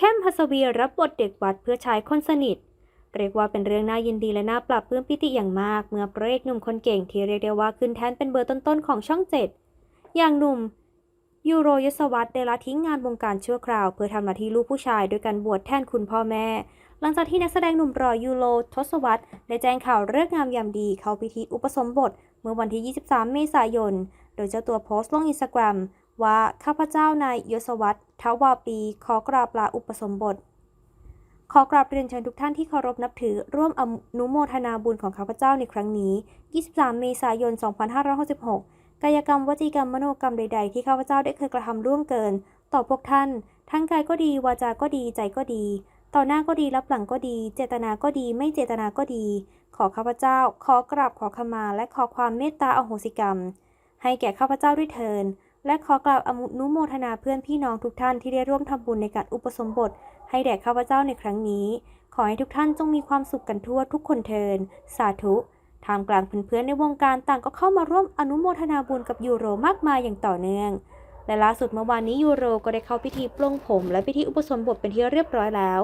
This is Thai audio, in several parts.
เข้มหัสวีรับบทเด็กวัดเพื่อชายคนสนิท เรียกว่าเป็นเรื่องน่ายินดีและน่าปรับปลื้มปิติอย่างมาก เมื่อพระเอกหนุ่มคนเก่งที่เรียกได้ว่าขึ้นแทนเป็นเบอร์ต้นๆของช่องเจ็ดอย่างหนุ่มยูโรยศวัตได้ละทิ้งงานวงการชั่วคราว เพื่อทำหน้าที่ลูกผู้ชายด้วยการบวชแทนคุณพ่อแม่ หลังจากที่นักแสดงหนุ่มรอยูโรทศวรรษได้แจ้งข่าวเลิกษ์งามยามดี เข้าพิธีอุปสมบท เมื่อวันที่ 23 เมษายน โดยเจ้าตัวโพสต์ลงอินสตาแกรม ว่า ข้าพเจ้านายยศวัตรทวาปี ขอกราบลาอุปสมบท ขอกราบเรียนเชิญทุกท่านที่เคารพนับถือ ร่วมอนุโมทนาบุญของข้าพเจ้าในครั้งนี้ 23 เมษายน 2566 กายกรรมวจีกรรมมโนกรรมใด ๆ ที่ข้าพเจ้าได้เคยกระทำร่วมเกิน ต่อพวกท่าน ทั้งกายก็ดี วาจาก็ดี ใจก็ดี ต่อหน้าก็ดี รับหลังก็ดี เจตนาก็ดี ไม่เจตนาก็ดี ขอข้าพเจ้า ขอกราบขอขมา และขอความเมตตาอโหสิกรรม ให้แก่ข้าพเจ้าด้วยเทิน และขอกราบอนุโมทนาเพื่อนพี่น้องทุกท่านที่ได้ร่วมทำบุญในการอุปสมบท ให้แด่ข้าพเจ้าในครั้งนี้ ขอให้ทุกท่านจงมีความสุขกันทั่วทุกคนเทิน สาธุท่ามกลางเพื่อนๆในวงการต่างก็เข้ามาร่วมอนุโมทนาบุญกับยูโรมากมายอย่างต่อเนื่อง และล่าสุดเมื่อวานนี้ยูโรก็ได้เข้าพิธีปลงผม และพิธีอุปสมบทเป็นที่เรียบร้อยแล้ว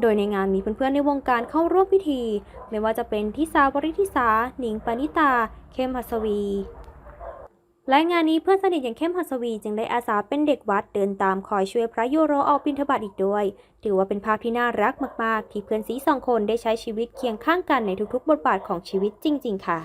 โดยในงานมีเพื่อนๆในวงการเข้าร่วมพิธี ไม่ว่าจะเป็นทิสาวริทิสาหนิงปานิตา เข้มหัสวี และงานนี้เพื่อนสนิทอย่างเข้มหัสวีจึงได้อาสาเป็นเด็กวัดเดินตามคอยช่วยพระยูโรออกบิณฑบาตอีกด้วย ถือว่าเป็นภาพที่น่ารักมาก ๆ ที่เพื่อนสีสองคนได้ใช้ชีวิตเคียงข้างกันในทุกๆ บทบาทของชีวิตจริง ๆ ค่ะ